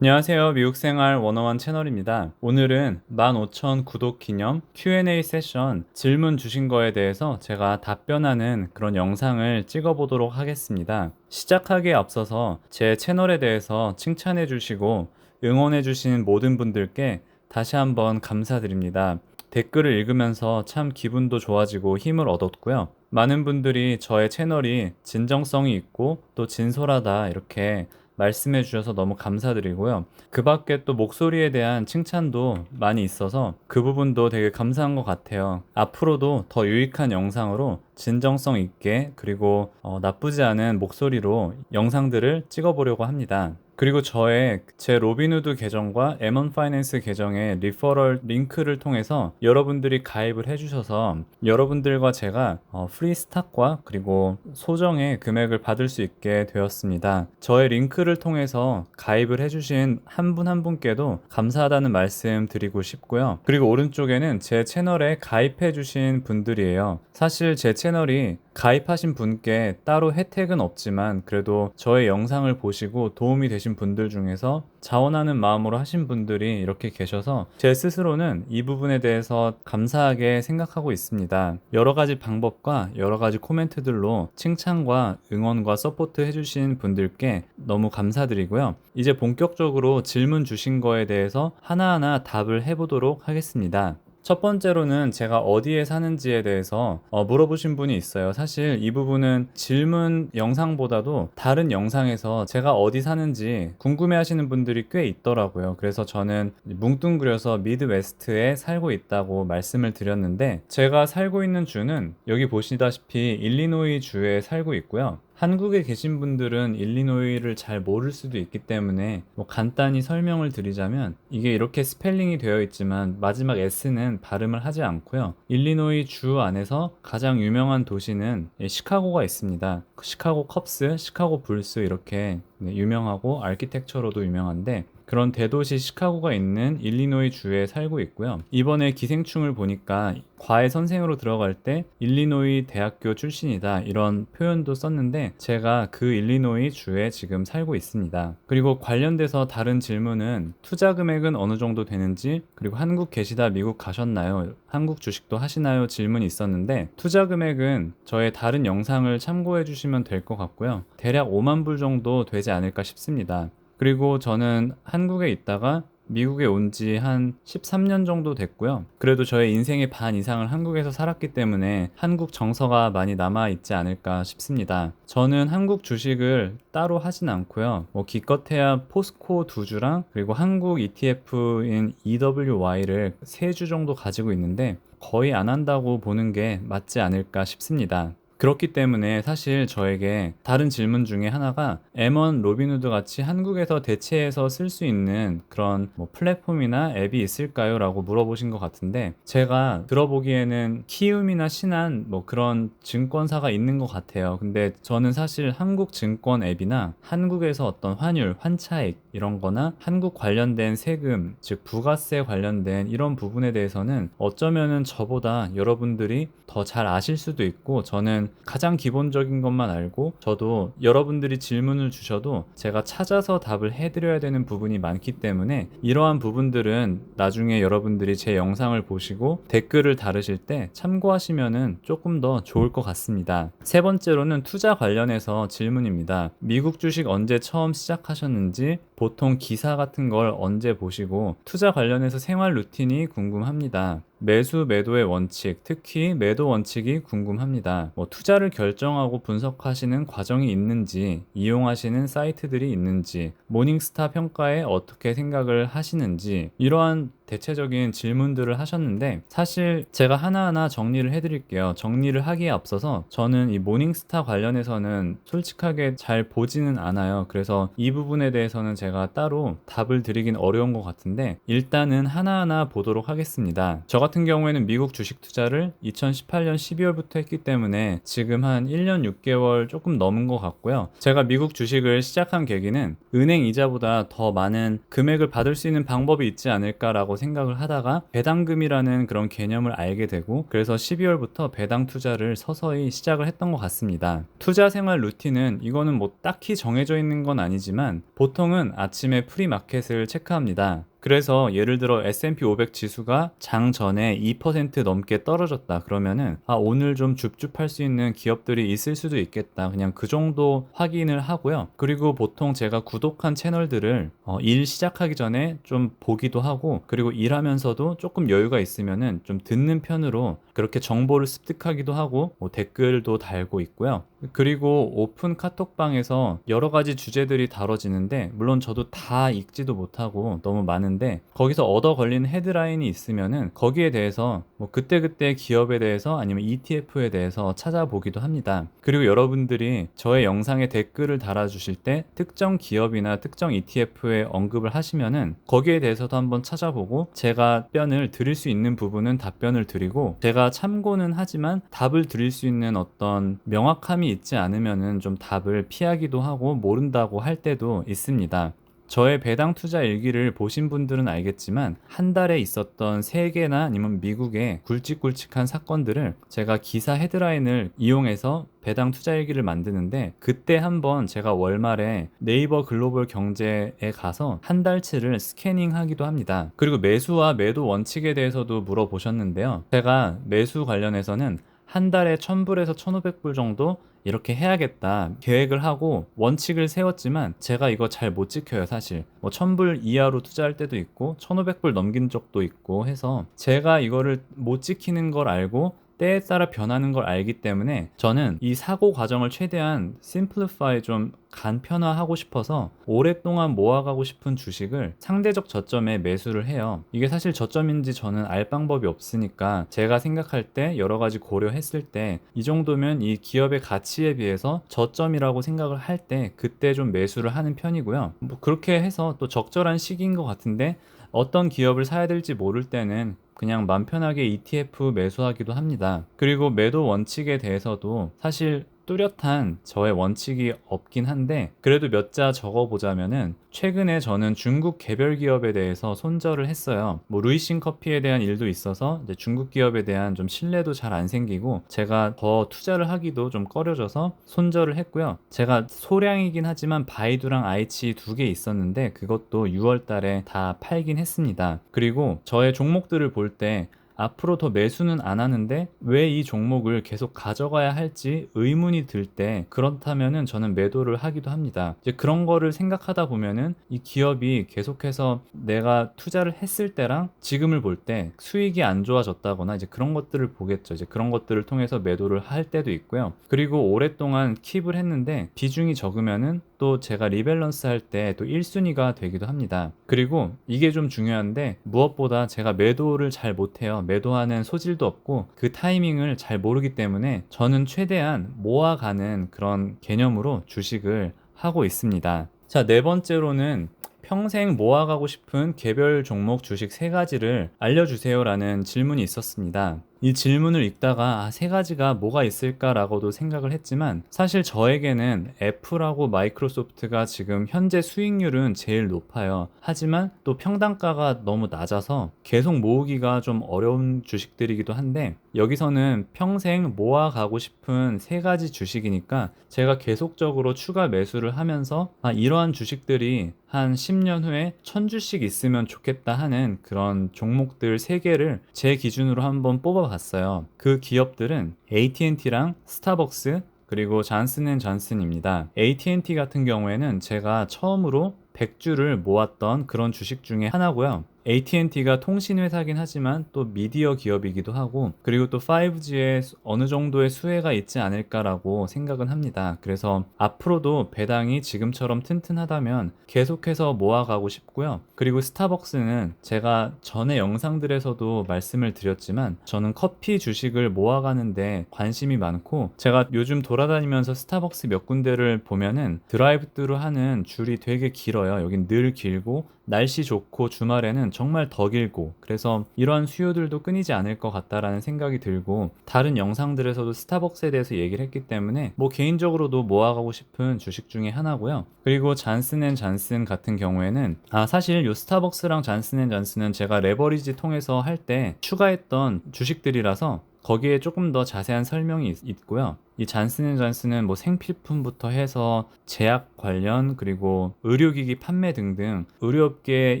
안녕하세요. 미국생활 101 채널입니다. 오늘은 15,000 구독 기념 Q&A 세션 질문 주신 거에 대해서 제가 답변하는 그런 영상을 찍어보도록 하겠습니다. 시작하기에 앞서서 제 채널에 대해서 칭찬해 주시고 응원해 주신 모든 분들께 다시 한번 감사드립니다. 댓글을 읽으면서 참 기분도 좋아지고 힘을 얻었고요. 많은 분들이 저의 채널이 진정성이 있고 또 진솔하다 이렇게 말씀해 주셔서 너무 감사드리고요. 그 밖에 또 목소리에 대한 칭찬도 많이 있어서 그 부분도 되게 감사한 것 같아요. 앞으로도 더 유익한 영상으로 진정성 있게 그리고 어, 나쁘지 않은 목소리로 영상들을 찍어보려고 합니다. 그리고 저의 제 로빈후드 계정과 M1 파이낸스 계정의 리퍼럴 링크를 통해서 여러분들이 가입을 해주셔서 여러분들과 제가 어, 프리 스탁과 그리고 소정의 금액을 받을 수 있게 되었습니다. 저의 링크를 통해서 가입을 해주신 한 분한 분께도 감사하다는 말씀 드리고 싶고요. 그리고 오른쪽에는 제 채널에 가입해주신 분들이에요. 사실 제 채널 이 가입하신 분께 따로 혜택은 없지만 그래도 저의 영상을 보시고 도움이 되신 분들 중에서 자원하는 마음으로 하신 분들이 이렇게 계셔서 제 스스로는 이 부분에 대해서 감사하게 생각하고 있습니다. 여러 가지 방법과 여러 가지 코멘트들로 칭찬과 응원과 서포트 해주신 분들께 너무 감사드리고요. 이제 본격적으로 질문 주신 거에 대해서 하나하나 답을 해보도록 하겠습니다. 첫 번째로는 제가 어디에 사는지에 대해서 어, 물어보신 분이 있어요. 사실 이 부분은 질문 영상보다도 다른 영상에서 제가 어디 사는지 궁금해 하시는 분들이 꽤 있더라고요. 그래서 저는 뭉뚱그려서 미드웨스트에 살고 있다고 말씀을 드렸는데 제가 살고 있는 주는 여기 보시다시피 일리노이 주에 살고 있고요. 한국에 계신 분들은 일리노이를 잘 모를 수도 있기 때문에 뭐 간단히 설명을 드리자면 이게 이렇게 스펠링이 되어 있지만 마지막 S는 발음을 하지 않고요. 일리노이 주 안에서 가장 유명한 도시는 시카고가 있습니다. 시카고 컵스, 시카고 불스 이렇게 네, 유명하고 아키텍처로도 유명한데 그런 대도시 시카고가 있는 일리노이 주에 살고 있고요. 이번에 기생충을 보니까 과외 선생으로 들어갈 때 일리노이 대학교 출신이다 이런 표현도 썼는데 제가 그 일리노이 주에 지금 살고 있습니다. 그리고 관련돼서 다른 질문은 투자 금액은 어느 정도 되는지 그리고 한국 계시다 미국 가셨나요? 한국 주식도 하시나요? 질문이 있었는데 투자 금액은 저의 다른 영상을 참고해 주시면 될 것 같고요. 대략 5만 불 정도 되지 않을까 싶습니다. 그리고 저는 한국에 있다가 미국에 온 지 한 13년 정도 됐고요. 그래도 저의 인생의 반 이상을 한국에서 살았기 때문에 한국 정서가 많이 남아 있지 않을까 싶습니다. 저는 한국 주식을 따로 하진 않고요. 뭐 기껏해야 포스코 두 주랑 그리고 한국 ETF인 EWY를 세 주 정도 가지고 있는데 거의 안 한다고 보는 게 맞지 않을까 싶습니다. 그렇기 때문에 사실 저에게 다른 질문 중에 하나가 M1 로빈후드 같이 한국에서 대체해서 쓸 수 있는 그런 뭐 플랫폼이나 앱이 있을까요? 라고 물어보신 것 같은데 제가 들어보기에는 키움이나 신한 뭐 그런 증권사가 있는 것 같아요. 근데 저는 사실 한국 증권 앱이나 한국에서 어떤 환율, 환차익 이런 거나 한국 관련된 세금, 즉 부가세 관련된 이런 부분에 대해서는 어쩌면은 저보다 여러분들이 더 잘 아실 수도 있고 저는 가장 기본적인 것만 알고 저도 여러분들이 질문을 주셔도 제가 찾아서 답을 해드려야 되는 부분이 많기 때문에 이러한 부분들은 나중에 여러분들이 제 영상을 보시고 댓글을 달으실 때 참고하시면은 조금 더 좋을 것 같습니다. 세 번째로는 투자 관련해서 질문입니다. 미국 주식 언제 처음 시작하셨는지 보통 기사 같은 걸 언제 보시고 투자 관련해서 생활 루틴이 궁금합니다. 매수 매도의 원칙, 특히 매도 원칙이 궁금합니다. 뭐 투자를 결정하고 분석하시는 과정이 있는지, 이용하시는 사이트들이 있는지, 모닝스타 평가에 어떻게 생각을 하시는지, 이러한 대체적인 질문들을 하셨는데 사실 제가 하나하나 정리를 해드릴게요. 정리를 하기에 앞서서 저는 이 모닝스타 관련해서는 솔직하게 잘 보지는 않아요. 그래서 이 부분에 대해서는 제가 따로 답을 드리긴 어려운 것 같은데 일단은 하나하나 보도록 하겠습니다. 저 같은 경우에는 미국 주식 투자를 2018년 12월부터 했기 때문에 지금 한 1년 6개월 조금 넘은 것 같고요. 제가 미국 주식을 시작한 계기는 은행 이자보다 더 많은 금액을 받을 수 있는 방법이 있지 않을까라고 생각을 하다가 배당금이라는 그런 개념을 알게 되고 그래서 12월부터 배당 투자를 서서히 시작을 했던 것 같습니다. 투자 생활 루틴은 이거는 뭐 딱히 정해져 있는 건 아니지만 보통은 아침에 프리마켓을 체크합니다. 그래서 예를 들어 S&P 500 지수가 장 전에 2% 넘게 떨어졌다. 그러면은 아 오늘 좀 줍줍할 수 있는 기업들이 있을 수도 있겠다. 그냥 그 정도 확인을 하고요. 그리고 보통 제가 구독한 채널들을 어, 일 시작하기 전에 좀 보기도 하고 그리고 일하면서도 조금 여유가 있으면은 좀 듣는 편으로 그렇게 정보를 습득하기도 하고 뭐 댓글도 달고 있고요 그리고 오픈 카톡방에서 여러 가지 주제들이 다뤄지는데 물론 저도 다 읽지도 못하고 너무 많은데 거기서 얻어 걸리는 헤드라인이 있으면은 거기에 대해서 뭐 그때그때 기업에 대해서 아니면 ETF에 대해서 찾아보기도 합니다. 그리고 여러분들이 저의 영상에 댓글을 달아주실 때 특정 기업이나 특정 ETF에 언급을 하시면은 거기에 대해서도 한번 찾아보고 제가 답변을 드릴 수 있는 부분은 답변을 드리고 제가 참고는 하지만 답을 드릴 수 있는 어떤 명확함이 있지 않으면은 좀 답을 피하기도 하고 모른다고 할 때도 있습니다. 저의 배당 투자 일기를 보신 분들은 알겠지만 한 달에 있었던 세계나 아니면 미국의 굵직굵직한 사건들을 제가 기사 헤드라인을 이용해서 배당 투자 일기를 만드는데 그때 한번 제가 월말에 네이버 글로벌 경제에 가서 한 달치를 스캐닝 하기도 합니다. 그리고 매수와 매도 원칙에 대해서도 물어보셨는데요. 제가 매수 관련해서는 한 달에 1000불에서 1500불 정도 이렇게 해야겠다 계획을 하고 원칙을 세웠지만 제가 이거 잘 못 지켜요 사실. 뭐 1000불 이하로 투자할 때도 있고 1500불 넘긴 적도 있고 해서 제가 이거를 못 지키는 걸 알고 때에 따라 변하는 걸 알기 때문에 저는 이 사고 과정을 최대한 심플리파이 좀 간편화하고 싶어서 오랫동안 모아가고 싶은 주식을 상대적 저점에 매수를 해요. 이게 사실 저점인지 저는 알 방법이 없으니까 제가 생각할 때 여러 가지 고려했을 때 이 정도면 이 기업의 가치에 비해서 저점이라고 생각을 할 때 그때 좀 매수를 하는 편이고요. 뭐 그렇게 해서 또 적절한 시기인 것 같은데 어떤 기업을 사야 될지 모를 때는 그냥 맘 편하게 ETF 매수하기도 합니다. 그리고 매도 원칙에 대해서도 사실 뚜렷한 저의 원칙이 없긴 한데 그래도 몇 자 적어보자면은 최근에 저는 중국 개별 기업에 대해서 손절을 했어요. 뭐 루이싱 커피에 대한 일도 있어서 중국 기업에 대한 좀 신뢰도 잘 안 생기고 제가 더 투자를 하기도 좀 꺼려져서 손절을 했고요. 제가 소량이긴 하지만 바이두랑 아이치 두 개 있었는데 그것도 6월 달에 다 팔긴 했습니다. 그리고 저의 종목들을 볼때 앞으로 더 매수는 안 하는데 왜 이 종목을 계속 가져가야 할지 의문이 들 때 그렇다면은 저는 매도를 하기도 합니다. 이제 그런 거를 생각하다 보면은 이 기업이 계속해서 내가 투자를 했을 때랑 지금을 볼 때 수익이 안 좋아졌다거나 이제 그런 것들을 보겠죠. 이제 그런 것들을 통해서 매도를 할 때도 있고요. 그리고 오랫동안 킵을 했는데 비중이 적으면은 또 제가 리밸런스 할 때 또 1순위가 되기도 합니다. 그리고 이게 좀 중요한데 무엇보다 제가 매도를 잘 못해요. 매도하는 소질도 없고 그 타이밍을 잘 모르기 때문에 저는 최대한 모아가는 그런 개념으로 주식을 하고 있습니다. 자, 네 번째로는 평생 모아가고 싶은 개별 종목 주식 세 가지를 알려주세요라는 질문이 있었습니다. 이 질문을 읽다가 아, 세 가지가 뭐가 있을까라고도 생각을 했지만 사실 저에게는 애플하고 마이크로소프트가 지금 현재 수익률은 제일 높아요. 하지만 또 평단가가 너무 낮아서 계속 모으기가 좀 어려운 주식들이기도 한데 여기서는 평생 모아가고 싶은 세 가지 주식이니까 제가 계속적으로 추가 매수를 하면서 아, 이러한 주식들이 한 10년 후에 1000주씩 있으면 좋겠다 하는 그런 종목들 3개를 제 기준으로 한번 뽑아 봤어요. 그 기업들은 AT&T랑 스타벅스 그리고 잔슨앤잔슨입니다. AT&T 같은 경우에는 제가 처음으로 100주를 모았던 그런 주식 중에 하나고요. AT&T가 통신 회사긴 하지만 또 미디어 기업이기도 하고 그리고 또 5G에 어느 정도의 수혜가 있지 않을까라고 생각은 합니다. 그래서 앞으로도 배당이 지금처럼 튼튼하다면 계속해서 모아가고 싶고요. 그리고 스타벅스는 제가 전에 영상들에서도 말씀을 드렸지만 저는 커피 주식을 모아가는데 관심이 많고 제가 요즘 돌아다니면서 스타벅스 몇 군데를 보면은 드라이브 스루 하는 줄이 되게 길어요. 여긴 늘 길고 날씨 좋고 주말에는 정말 더 길고 그래서 이러한 수요들도 끊이지 않을 것 같다라는 생각이 들고 다른 영상들에서도 스타벅스에 대해서 얘기를 했기 때문에 뭐 개인적으로도 모아가고 싶은 주식 중에 하나고요. 그리고 잔슨앤 잔슨 같은 경우에는 아 사실 요 스타벅스랑 잔슨앤 잔슨은 제가 레버리지 통해서 할 때 추가했던 주식들이라서 거기에 조금 더 자세한 설명이 있, 고요 이 잔슨앤잔슨은 뭐 생필품부터 해서 제약 관련 그리고 의료기기 판매 등등 의료업계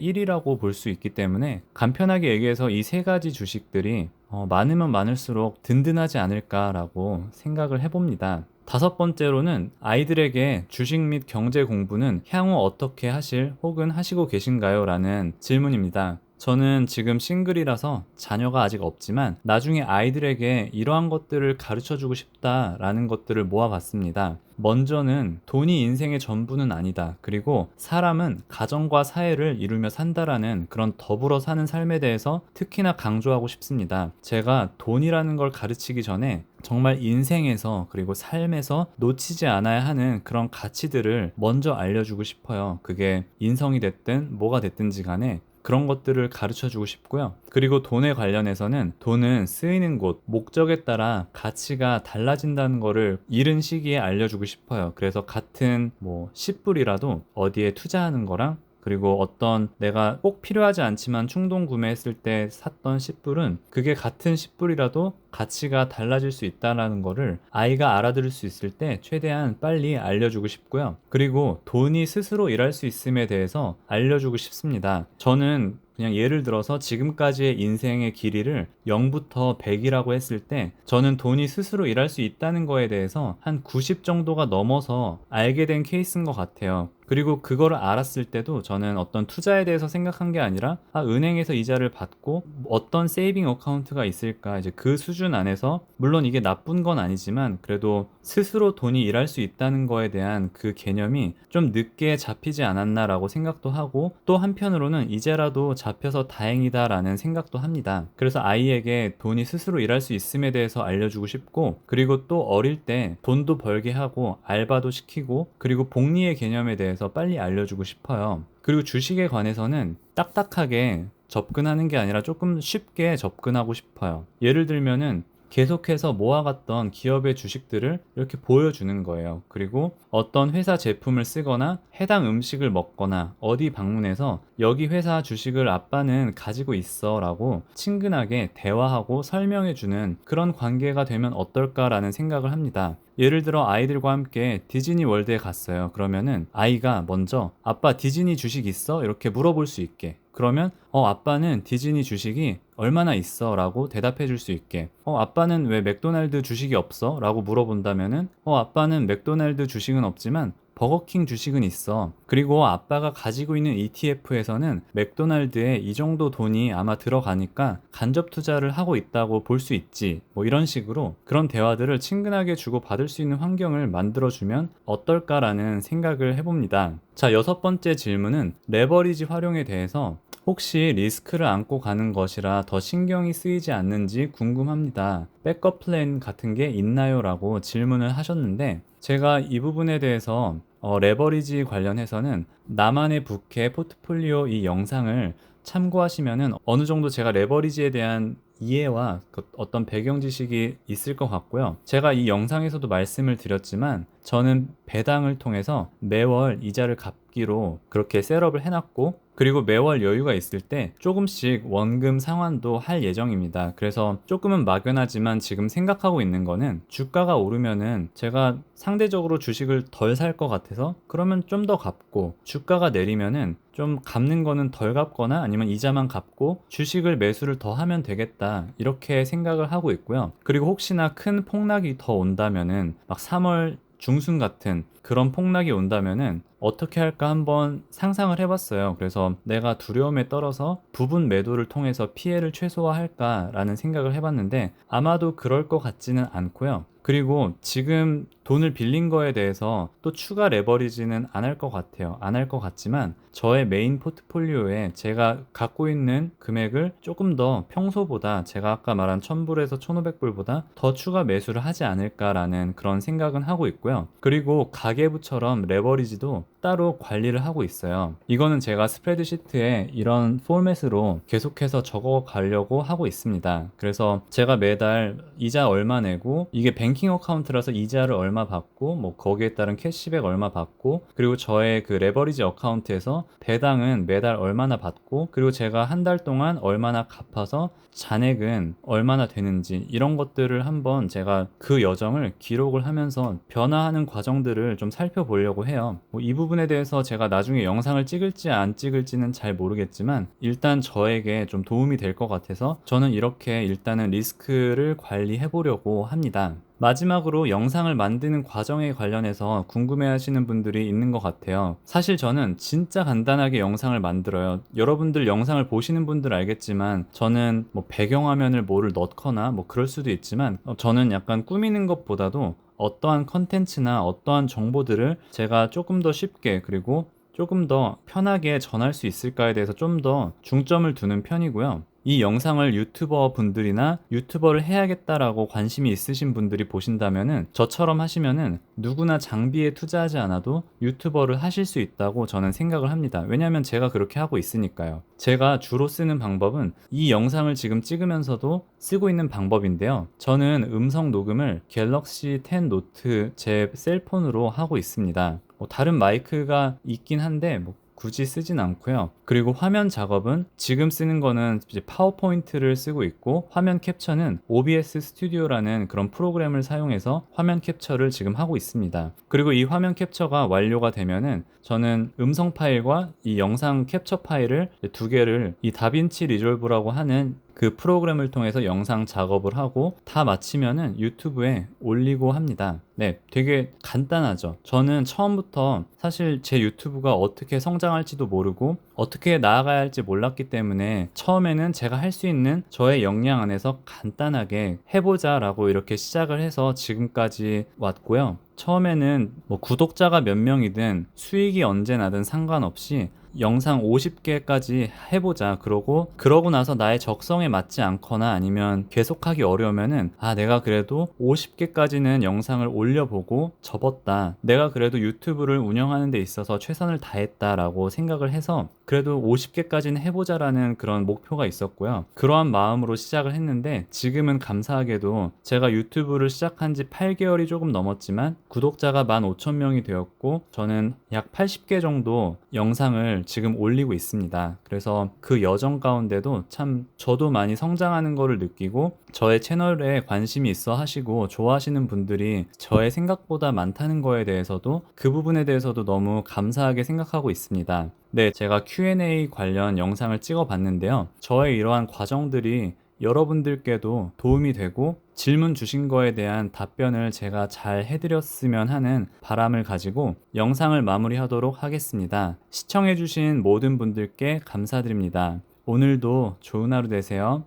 1위라고 볼 수 있기 때문에 간편하게 얘기해서 이 세 가지 주식들이 어, 많으면 많을수록 든든하지 않을까라고 생각을 해봅니다. 다섯 번째로는 아이들에게 주식 및 경제 공부는 향후 어떻게 하실 혹은 하시고 계신가요? 라는 질문입니다. 저는 지금 싱글이라서 자녀가 아직 없지만 나중에 아이들에게 이러한 것들을 가르쳐 주고 싶다라는 것들을 모아봤습니다. 먼저는 돈이 인생의 전부는 아니다. 그리고 사람은 가정과 사회를 이루며 산다라는 그런 더불어 사는 삶에 대해서 특히나 강조하고 싶습니다. 제가 돈이라는 걸 가르치기 전에 정말 인생에서 그리고 삶에서 놓치지 않아야 하는 그런 가치들을 먼저 알려주고 싶어요. 그게 인성이 됐든 뭐가 됐든지 간에 그런 것들을 가르쳐 주고 싶고요. 그리고 돈에 관련해서는 돈은 쓰이는 곳, 목적에 따라 가치가 달라진다는 거를 이른 시기에 알려주고 싶어요. 그래서 같은 뭐 10불이라도 어디에 투자하는 거랑 그리고 어떤 내가 꼭 필요하지 않지만 충동 구매했을 때 샀던 10불은 그게 같은 10불이라도 가치가 달라질 수 있다는 거를 아이가 알아들을 수 있을 때 최대한 빨리 알려주고 싶고요. 그리고 돈이 스스로 일할 수 있음에 대해서 알려주고 싶습니다. 저는 그냥 예를 들어서 지금까지의 인생의 길이를 0부터 100이라고 했을 때 저는 돈이 스스로 일할 수 있다는 거에 대해서 한 90 정도가 넘어서 알게 된 케이스인 것 같아요. 그리고 그거를 알았을 때도 저는 어떤 투자에 대해서 생각한 게 아니라 아, 은행에서 이자를 받고 어떤 세이빙 어카운트가 있을까 이제 그 수준 안에서 물론 이게 나쁜 건 아니지만 그래도 스스로 돈이 일할 수 있다는 거에 대한 그 개념이 좀 늦게 잡히지 않았나라고 생각도 하고 또 한편으로는 이제라도 잡혀서 다행이다라는 생각도 합니다. 그래서 아이에게 돈이 스스로 일할 수 있음에 대해서 알려주고 싶고 그리고 또 어릴 때 돈도 벌게 하고 알바도 시키고 그리고 복리의 개념에 대해서 빨리 알려주고 싶어요. 그리고 주식에 관해서는 딱딱하게 접근하는 게 아니라 조금 쉽게 접근하고 싶어요. 예를 들면은 계속해서 모아갔던 기업의 주식들을 이렇게 보여주는 거예요. 그리고 어떤 회사 제품을 쓰거나 해당 음식을 먹거나 어디 방문해서 여기 회사 주식을 아빠는 가지고 있어 라고 친근하게 대화하고 설명해주는 그런 관계가 되면 어떨까라는 생각을 합니다. 예를 들어 아이들과 함께 디즈니 월드에 갔어요. 그러면은 아이가 먼저 아빠 디즈니 주식 있어? 이렇게 물어볼 수 있게. 그러면 어 아빠는 디즈니 주식이 얼마나 있어? 라고 대답해 줄 수 있게 어 아빠는 왜 맥도날드 주식이 없어? 라고 물어본다면은 어 아빠는 맥도날드 주식은 없지만 버거킹 주식은 있어. 그리고 아빠가 가지고 있는 ETF에서는 맥도날드에 이 정도 돈이 아마 들어가니까 간접 투자를 하고 있다고 볼 수 있지. 뭐 이런 식으로 그런 대화들을 친근하게 주고 받을 수 있는 환경을 만들어주면 어떨까라는 생각을 해봅니다. 자, 여섯 번째 질문은 레버리지 활용에 대해서 혹시 리스크를 안고 가는 것이라 더 신경이 쓰이지 않는지 궁금합니다. 백업 플랜 같은 게 있나요? 라고 질문을 하셨는데 제가 이 부분에 대해서 어, 레버리지 관련해서는 나만의 부캐 포트폴리오 이 영상을 참고하시면은 어느 정도 제가 레버리지에 대한 이해와 그 어떤 배경 지식이 있을 것 같고요. 제가 이 영상에서도 말씀을 드렸지만 저는 배당을 통해서 매월 이자를 갚기로 그렇게 셋업을 해놨고 그리고 매월 여유가 있을 때 조금씩 원금 상환도 할 예정입니다. 그래서 조금은 막연하지만 지금 생각하고 있는 거는 주가가 오르면은 제가 상대적으로 주식을 덜 살 것 같아서 그러면 좀 더 갚고 주가가 내리면은 좀 갚는 거는 덜 갚거나 아니면 이자만 갚고 주식을 매수를 더 하면 되겠다 이렇게 생각을 하고 있고요. 그리고 혹시나 큰 폭락이 더 온다면은 막 3월 중순 같은 그런 폭락이 온다면은 어떻게 할까 한번 상상을 해봤어요. 그래서 내가 두려움에 떨어서 부분 매도를 통해서 피해를 최소화할까라는 생각을 해봤는데 아마도 그럴 것 같지는 않고요. 그리고 지금 돈을 빌린 거에 대해서 또 추가 레버리지는 안 할 것 같아요. 안 할 것 같지만 저의 메인 포트폴리오에 제가 갖고 있는 금액을 조금 더 평소보다 제가 아까 말한 1000불에서 1500불보다 더 추가 매수를 하지 않을까라는 그런 생각은 하고 있고요. 그리고 가계부처럼 레버리지도 따로 관리를 하고 있어요. 이거는 제가 스프레드시트에 이런 포맷으로 계속해서 적어 가려고 하고 있습니다. 그래서 제가 매달 이자 얼마 내고 이게 뱅킹 어카운트라서 이자를 얼마 받고 뭐 거기에 따른 캐시백 얼마 받고 그리고 저의 그 레버리지 어카운트에서 배당은 매달 얼마나 받고 그리고 제가 한 달 동안 얼마나 갚아서 잔액은 얼마나 되는지 이런 것들을 한번 제가 그 여정을 기록을 하면서 변화하는 과정들을 좀 살펴보려고 해요. 뭐 이 부분 에 대해서 제가 나중에 영상을 찍을지 안 찍을지는 잘 모르겠지만 일단 저에게 좀 도움이 될 것 같아서 저는 이렇게 일단은 리스크를 관리해 보려고 합니다. 마지막으로 영상을 만드는 과정에 관련해서 궁금해 하시는 분들이 있는 것 같아요. 사실 저는 진짜 간단하게 영상을 만들어요. 여러분들 영상을 보시는 분들 알겠지만 저는 뭐 배경화면을 뭐를 넣거나 뭐 그럴 수도 있지만 어, 저는 약간 꾸미는 것보다도 어떠한 컨텐츠나 어떠한 정보들을 제가 조금 더 쉽게 그리고 조금 더 편하게 전할 수 있을까에 대해서 좀 더 중점을 두는 편이고요. 이 영상을 유튜버 분들이나 유튜버를 해야겠다라고 관심이 있으신 분들이 보신다면은 저처럼 하시면은 누구나 장비에 투자하지 않아도 유튜버를 하실 수 있다고 저는 생각을 합니다. 왜냐하면 제가 그렇게 하고 있으니까요. 제가 주로 쓰는 방법은 이 영상을 지금 찍으면서도 쓰고 있는 방법인데요. 저는 음성 녹음을 갤럭시 10 노트 제 셀폰으로 하고 있습니다. 뭐 다른 마이크가 있긴 한데 뭐 굳이 쓰진 않고요. 그리고 화면 작업은 지금 쓰는 거는 이제 파워포인트를 쓰고 있고 화면 캡처는 OBS 스튜디오라는 그런 프로그램을 사용해서 화면 캡처를 지금 하고 있습니다. 그리고 이 화면 캡처가 완료가 되면은 저는 음성 파일과 이 영상 캡처 파일을 두 개를 이 다빈치 리졸브라고 하는 그 프로그램을 통해서 영상 작업을 하고 다 마치면은 유튜브에 올리고 합니다. 네, 되게 간단하죠. 저는 처음부터 사실 제 유튜브가 어떻게 성장할지도 모르고 어떻게 나아가야 할지 몰랐기 때문에 처음에는 제가 할 수 있는 저의 역량 안에서 간단하게 해보자 라고 이렇게 시작을 해서 지금까지 왔고요. 처음에는 뭐 구독자가 몇 명이든 수익이 언제 나든 상관없이 영상 50개까지 해보자. 그러고, 그러고 나서 나의 적성에 맞지 않거나 아니면 계속하기 어려우면은, 아, 내가 그래도 50개까지는 영상을 올 려보고 접었다. 내가 그래도 유튜브를 운영하는 데 있어서 최선을 다했다라고 생각을 해서, 그래도 50개까지는 해보자라는 그런 목표가 있었고요. 그러한 마음으로 시작을 했는데, 지금은 감사하게도 제가 유튜브를 시작한 지 8개월이 조금 넘었지만, 구독자가 15,000명이 되었고, 저는 약 80개 정도 영상을 지금 올리고 있습니다. 그래서 그 여정 가운데도 참 저도 많이 성장하는 거를 느끼고 저의 채널에 관심이 있어 하시고 좋아하시는 분들이 저의 생각보다 많다는 거에 대해서도 그 부분에 대해서도 너무 감사하게 생각하고 있습니다. 네, 제가 Q&A 관련 영상을 찍어 봤는데요. 저의 이러한 과정들이 여러분들께도 도움이 되고 질문 주신 거에 대한 답변을 제가 잘 해드렸으면 하는 바람을 가지고 영상을 마무리하도록 하겠습니다. 시청해주신 모든 분들께 감사드립니다. 오늘도 좋은 하루 되세요.